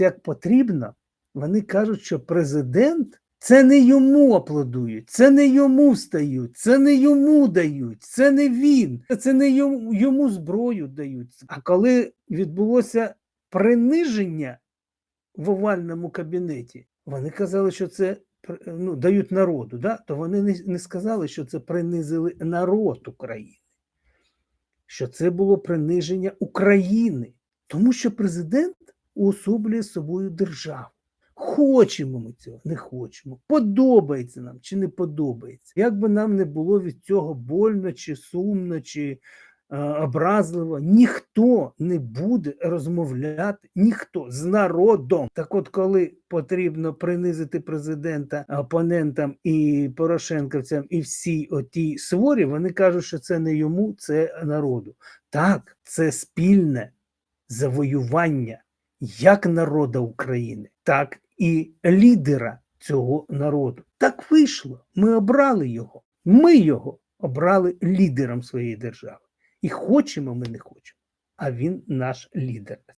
як потрібно, вони кажуть, що президент це не йому аплодують, це не йому встають, це не йому дають, це не він, це не йому, йому зброю дають. А коли відбулося приниження в овальному кабінеті, вони казали, що це ну, дають народу, да? то вони не, не сказали, що це принизили народ України, що це було приниження України, тому що президент уособлює собою державу. Хочемо ми цього, не хочемо. Подобається нам чи не подобається. Як би нам не було від цього больно, чи сумно, чи е, образливо, ніхто не буде розмовляти, ніхто з народом. Так от, коли потрібно принизити президента опонентам і Порошенковцям, і всій отій сворі, вони кажуть, що це не йому, це народу. Так, це спільне завоювання як народа України, так і лідера цього народу. Так вийшло. Ми обрали його. Ми його обрали лідером своєї держави. І хочемо ми не хочемо. А він наш лідер.